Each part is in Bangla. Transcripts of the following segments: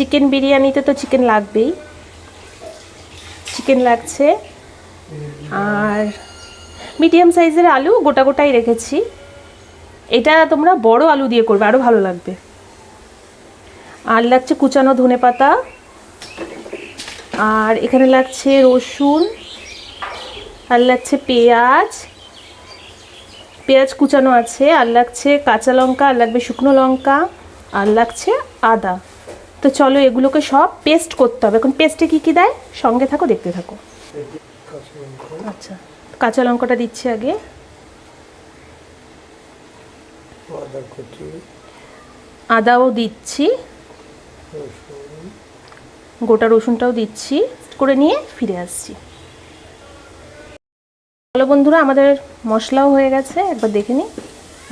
চিকেন বিরিয়ানিতে তো চিকেন লাগবেই। চিকেন লাগছে। আর মিডিয়াম সাইজের আলু গোটা গোটাই রেখেছি। এটা তোমরা বড় আলু দিয়ে করবে আরও ভালো লাগবে। আর লাগছে কুচানো ধনে পাতা। আর এখানে লাগছে রসুন। আর লাগছে পেঁয়াজ। পেঁয়াজ কুচানো আছে, আর লাগছে কাঁচা লঙ্কা, আর লাগবে শুকনো লঙ্কা, আর লাগছে আদা। তো চলো এগুলোকে সব পেস্ট করতে হবে। এখন পেস্টে কী কী দেয়? সঙ্গে থাকো দেখতে থাকো। আচ্ছা কাঁচা লঙ্কাটা দিচ্ছি আগে। আদাও দিচ্ছি। গোটা রসুনটাও দিচ্ছি। করে নিয়ে ফিরে আসছি। ভালো বন্ধুরা আমাদের মশলাও হয়ে গেছে। একবার দেখে নিই।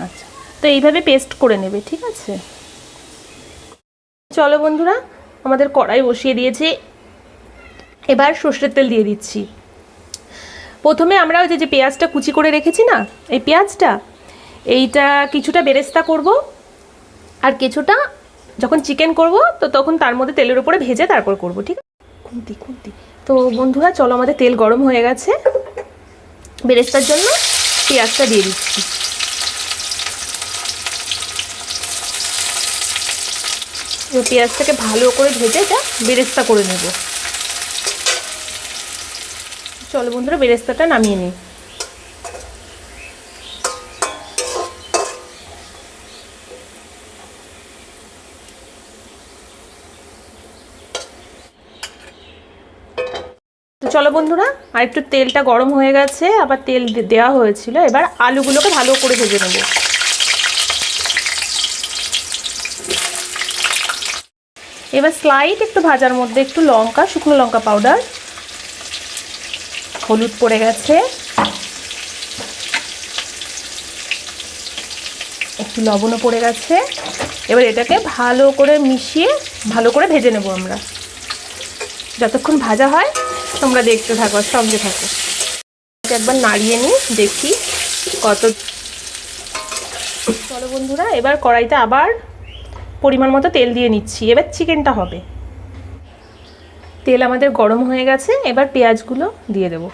আচ্ছা তো এইভাবে পেস্ট করে নেবে ঠিক আছে? চলো বন্ধুরা, আমাদের কড়াই বসিয়ে দিয়েছি। এবার সর্ষের তেল দিয়ে দিচ্ছি। প্রথমে আমরা ওই যে পেঁয়াজটা কুচি করে রেখেছি না, এই পেঁয়াজটা, এইটা কিছুটা বেরেস্তা করব। আর কিছুটা যখন চিকেন করব, তো তখন তার মধ্যে তেলের উপরে ভেজে তারপর করব, ঠিক আছে? খুন্তি। তো বন্ধুরা, চলো আমাদের তেল গরম হয়ে গেছে। বেরেস্তার জন্য পেঁয়াজটা দিয়ে দিচ্ছি। পেঁয়াজটাকে ভালো করে ভেজে যা, বেরেস্তা করে নেব। চলো বন্ধুরা, বেরেস্তাটা নামিয়ে নিই। চলো বন্ধুরা আর একটু তেলটা গরম হয়ে গেছে, আবার তেল দেওয়া হয়েছিল, এবার আলুগুলোকে ভালো করে ভেজে নেব। এবার স্লাইড একটু ভাজার মধ্যে একটু লঙ্কা, শুকনো লঙ্কা পাউডার হলুদ পড়ে গেছে। একটু লবণও পড়ে গেছে। এবার এটাকে ভালো করে মিশিয়ে ভালো করে ভেজে নেব আমরা। যতক্ষণ ভাজা হয়, তোমরা দেখতে থাকো সঙ্গে থাকো। একবার নাড়িয়ে নিই, দেখি কত চলো বন্ধুরা, এবার কড়াইতে আবার পরিমাণ মতো তেল দিয়ে নিচ্ছি। এবার চিকেনটা হবে। তেল আমাদের গরম হয়ে গেছে, এবার পেঁয়াজগুলো দিয়ে দেবো।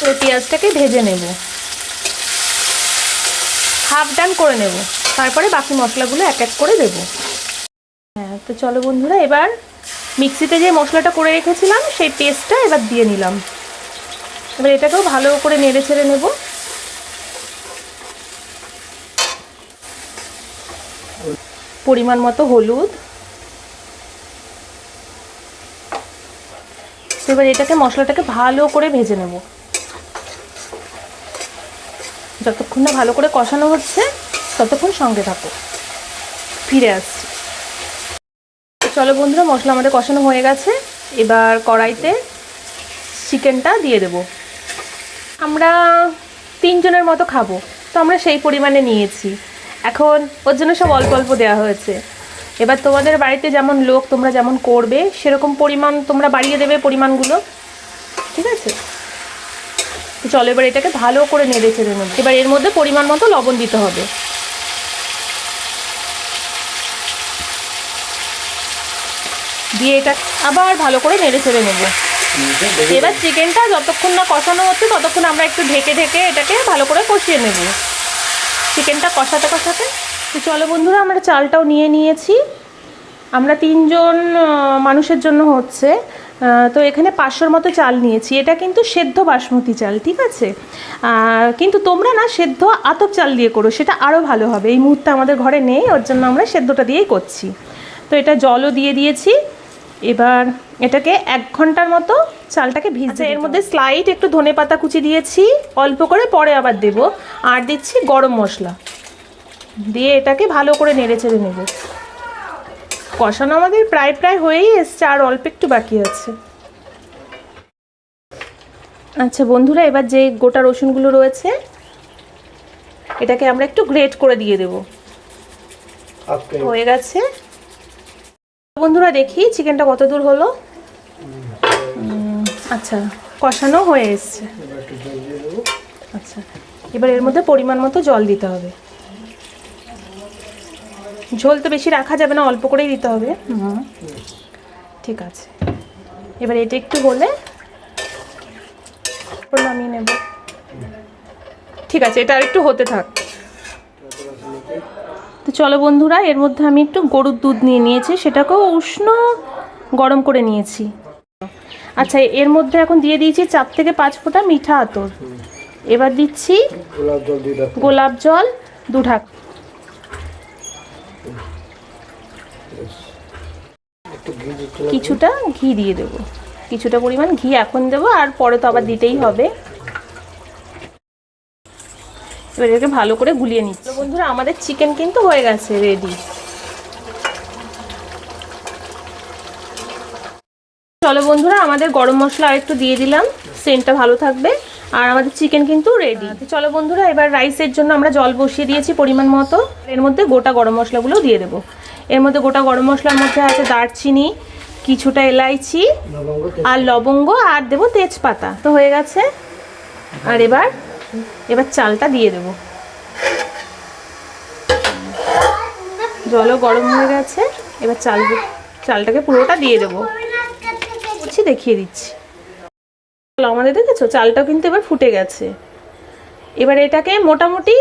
তো পেঁয়াজটাকে ভেজে নেব। হাফ ডান করে নেব। তারপরে বাকি মশলাগুলো এক এক করে দেব। হ্যাঁ তো চলো বন্ধুরা, এবার মিক্সিতে যে মশলাটা করে রেখেছিলাম, সেই পেস্টটা এবার দিয়ে নিলাম। এবার এটাকেও ভালো করে নেড়ে ছেড়ে নেব। পরিমাণ মতো হলুদ। এবার এটাকে মশলাটাকে ভালো করে ভেজে নেব। যতক্ষণ না ভালো করে কষানো হচ্ছে, ততক্ষণ সঙ্গে থাকো। ফিরে আসছি। চলো বন্ধুরা, মশলা আমাদের কষানো হয়ে গেছে। এবার কড়াইতে চিকেনটা দিয়ে দেব। আমরা তিনজনের মতো খাব। তো আমরা সেই পরিমাণে নিয়েছি। এখন ওর জন্য সব অল্প অল্প দেওয়া হয়েছে। এবার তোমাদের বাড়িতে যেমন লোক তোমরা যেমন করবে, সেরকম পরিমাণ তোমরা বাড়িয়ে দেবে পরিমাণগুলো। ঠিক আছে? তো চলো এবার এটাকে ভালো করে নেড়ে চেড়ে নেব। এবার এর মধ্যে পরিমাণ মতো লবণ দিতে হবে। দিয়ে এটা আবার ভালো করে নেড়ে চেড়ে নেব। এবার চিকেনটা যতক্ষণ না কষানো হচ্ছে, ততক্ষণ আমরা একটু ঢেকে ঢেকে এটাকে ভালো করে কষিয়ে নেব। চিকেনটা কষাতে কষাতে। তো চলো বন্ধুরা, আমরা চালটাও নিয়ে নিয়েছি। আমরা তিনজন মানুষের জন্য হচ্ছে। তো এখানে পাঁচশোর মতো চাল নিয়েছি। এটা কিন্তু সেদ্ধ বাসমতি চাল, ঠিক আছে? কিন্তু তোমরা না সেদ্ধ আতপ চাল দিয়ে করো, সেটা আরও ভালো হবে। এই মুহূর্তে আমাদের ঘরে নেই, ওর জন্য আমরা সেদ্ধটা দিয়েই করছি। তো এটা জলও দিয়ে দিয়েছি। এবার এটাকে এক ঘণ্টার মতো চালটাকে ভিজে এর মধ্যে স্লাইড একটু ধনে পাতা কুচি দিয়েছি অল্প করে পরে আবার দেব। আর দিচ্ছি গরম মশলা। দিয়ে এটাকে ভালো করে নেড়ে চেড়ে নেব। কষানো আমাদের প্রায় প্রায় হয়েই এসছে আর অল্প একটু বাকি আছে। আচ্ছা বন্ধুরা এবার যে গোটা রসুনগুলো রয়েছে এটাকে আমরা একটু গ্রেট করে দিয়ে দেব। হয়ে গেছে। বন্ধুরা দেখি চিকেনটা কত দূর হলো? আচ্ছা কষানো হয়ে এসছে। আচ্ছা এবার এর মধ্যে পরিমাণ মতো জল দিতে হবে। ঝোল তো বেশি রাখা যাবে না, অল্প করেই দিতে হবে। ঠিক আছে। এবার এটা একটু হলে নামিয়ে নেব। ঠিক আছে, এটা আর একটু হতে থাক। চলো বন্ধুরা এর মধ্যে আমি একটু গরুর দুধ নিয়ে নিয়েছি সেটাকেও উষ্ণ গরম করে নিয়েছি। আচ্ছা এর মধ্যে এখন দিয়ে দিয়েছি চার থেকে পাঁচ ফোঁটা মিঠা আতর। এবার দিচ্ছি গোলাপ জল দু ঢাক। কিছুটা ঘি দিয়ে দেবো। কিছুটা পরিমাণ ঘি এখন দেবো আর পরে তো আবার দিতেই হবে। এবার এটাকে ভালো করে গুলিয়ে নিচ্ছি। তো বন্ধুরা আমাদের চিকেন কিন্তু হয়ে গেছে রেডি চলো বন্ধুরা আমাদের গরম মশলা আরেকটু দিয়ে দিলাম। সেন্টটা ভালো থাকবে। আর আমাদের চিকেন কিন্তু রেডি চলো বন্ধুরা এবার রাইসের জন্য আমরা জল বসিয়ে দিয়েছি পরিমাণ মতো। এর মধ্যে গোটা গরম মশলাগুলো দিয়ে দেবো। এর মধ্যে গোটা গরম মশলার মধ্যে আছে দারচিনি কিছুটা এলাইচি আর লবঙ্গ আর দেবো তেজপাতা। তো হয়ে গেছে। আর এবার এবার চালটা দিয়ে দেবো। জলও গরম হয়ে গেছে, এবার চাল চালটাকে পুরোটা দিয়ে দেবো। বলছি দেখিয়ে দিচ্ছি। আমাদের দেখেছ? চালটাও কিন্তু এবার ফুটে গেছে। এবার এটাকে মোটামুটি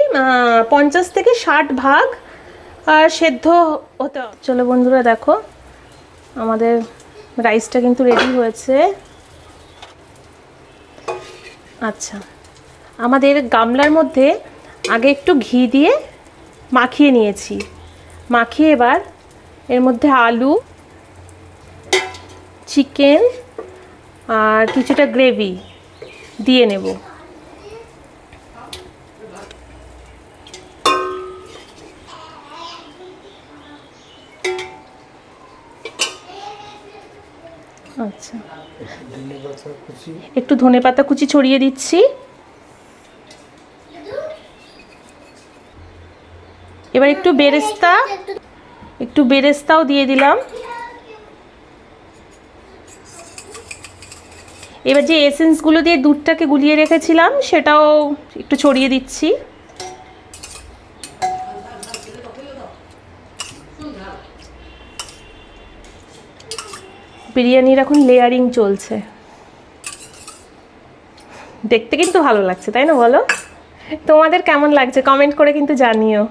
পঞ্চাশ থেকে ষাট ভাগ সেদ্ধ হতে চলো বন্ধুরা দেখো, আমাদের রাইসটা কিন্তু রেডি হয়েছে। আচ্ছা। আমাদের গামলার মধ্যে আগে একটু ঘি দিয়ে মাখিয়ে নিয়েছি। মাখিয়ে এবার এর মধ্যে আলু চিকেন আর কিছুটা গ্রেভি দিয়ে নেব। আচ্ছা। একটু ধনে পাতা কুচি। ছড়িয়ে দিচ্ছি। এবার একটু বেরেস্তা, একটু বেরেস্তাও দিয়ে দিলাম। এবার যে এসেন্সগুলো দিয়ে দুধটাকে গুলিয়ে রেখেছিলাম, সেটাও একটু ছড়িয়ে দিচ্ছি। বিরিয়ানির এখন লেয়ারিং চলছে। দেখতে কিন্তু ভালো লাগছে, তাই না বলো? তোমাদের কেমন লাগছে? কমেন্ট করে কিন্তু জানিও।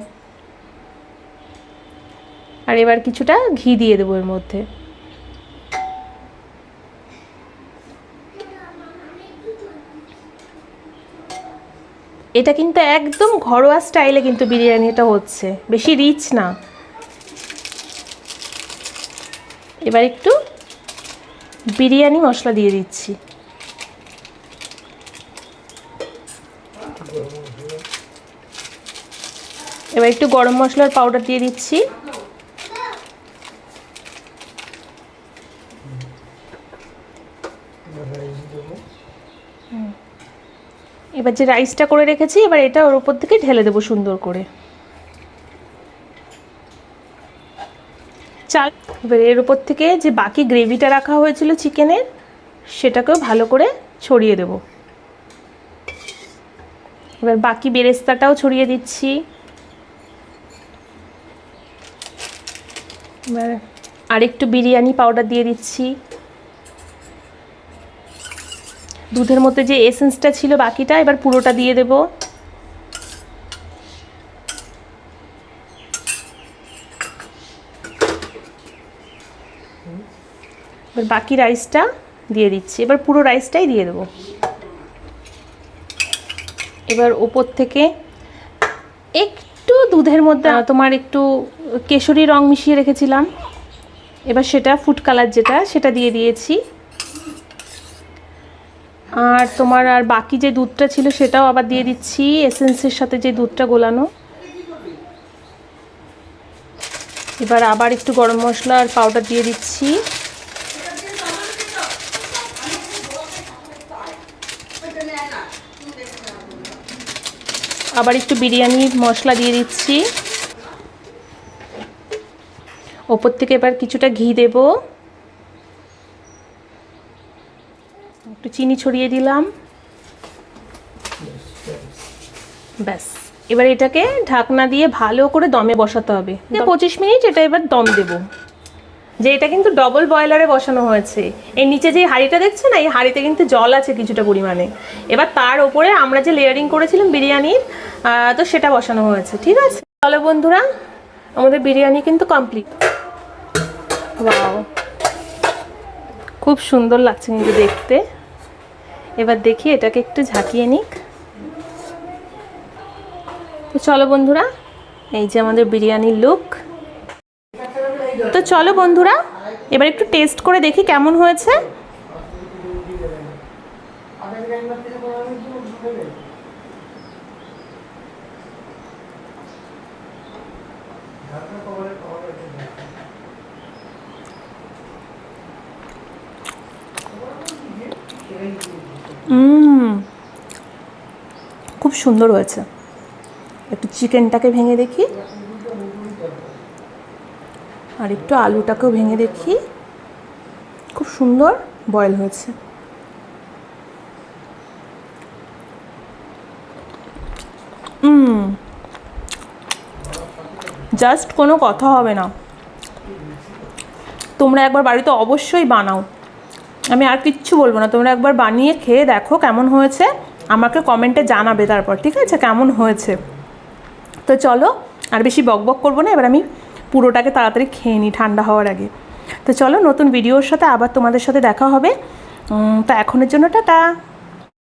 আর এবার কিছুটা ঘি দিয়ে দেবো এর মধ্যে। এটা কিন্তু একদম ঘরোয়া স্টাইলে কিন্তু বিরিয়ানিটা হচ্ছে, বেশি রিচ না। এবার একটু বিরিয়ানি মশলা দিয়ে দিচ্ছি। এবার একটু গরম মশলার পাউডার দিয়ে দিচ্ছি রাইস দেবো এবার যে রাইসটা করে রেখেছি, এবার এটা ওর উপর থেকে ঢেলে দেবো সুন্দর করে। চাল, এবার এর উপর থেকে যে বাকি গ্রেভিটা রাখা হয়েছিল চিকেনের, সেটাকেও ভালো করে ছড়িয়ে দেব। এবার বাকি বেরেস্তাটাও ছড়িয়ে দিচ্ছি। এবার আরেকটু বিরিয়ানি পাউডার দিয়ে দিচ্ছি। দুধের মধ্যে যে এসেন্সটা ছিল বাকিটা, এবার পুরোটা দিয়ে দেব। এবার বাকি রাইসটা দিয়ে দিচ্ছি। এবার পুরো রাইসটাই দিয়ে দেবো। এবার ওপর থেকে একটু দুধের মধ্যে তোমার একটু কেশরি রং মিশিয়ে রেখেছিলাম। এবার সেটা ফুড কালার যেটা, সেটা দিয়ে দিয়েছি। আর তোমার আর বাকি যে দুধটা ছিল সেটাও আবার দিয়ে দিচ্ছি এসেন্সের সাথে যে দুধটা গোলানো। এবার আবার একটু গরম মশলা আর পাউডার দিয়ে দিচ্ছি। আবার একটু বিরিয়ানির মশলা দিয়ে দিচ্ছি। ওপর থেকে এবার কিছুটা ঘি দেবো। চিনি ছড়িয়ে দিলাম। ব্যাস। এবার এটাকে ঢাকনা দিয়ে ভালো করে দমে বসাতে হবে। পঁচিশ মিনিট এটা এবার দম দেব। যে এটা কিন্তু ডবল বয়লারে বসানো হয়েছে। এর নিচে যে হাঁড়িটা দেখছে না এই হাঁড়িতে কিন্তু জল আছে কিছুটা পরিমাণে। এবার তার ওপরে আমরা যে লেয়ারিং করেছিলাম বিরিয়ানির তো সেটা বসানো হয়েছে। ঠিক আছে? চলো বন্ধুরা আমাদের বিরিয়ানি কিন্তু কমপ্লিট ওয়াও খুব সুন্দর লাগছে কিন্তু দেখতে। এবার দেখি এটাকে একটু ঝাঁকিয়ে নিক। তো চলো বন্ধুরা, এই যে আমাদের বিরিয়ানির লুক তো চলো বন্ধুরা, এবার একটু টেস্ট করে দেখি কেমন হয়েছে উম, খুব সুন্দর হয়েছে। একটু চিকেনটাকে ভেঙে দেখি। আর একটু আলুটাকেও ভেঙে দেখি। খুব সুন্দর বয়েল হয়েছে। জাস্ট কোনো কথা হবে না। তোমরা একবার বাড়িতে অবশ্যই বানাও। আমি আর কিচ্ছু বলব না। তোমরা একবার বানিয়ে খেয়ে দেখো কেমন হয়েছে। আমাকে কমেন্টে জানাবে তারপর, ঠিক আছে? কেমন হয়েছে? তো চলো, আর বেশি বকবক করব না, এবার আমি পুরোটাকে তাড়াতাড়ি খেয়ে নিই ঠান্ডা হওয়ার আগে। তো চলো, নতুন ভিডিওর সাথে আবার তোমাদের সাথে দেখা হবে। তো এখনের জন্য টাটা।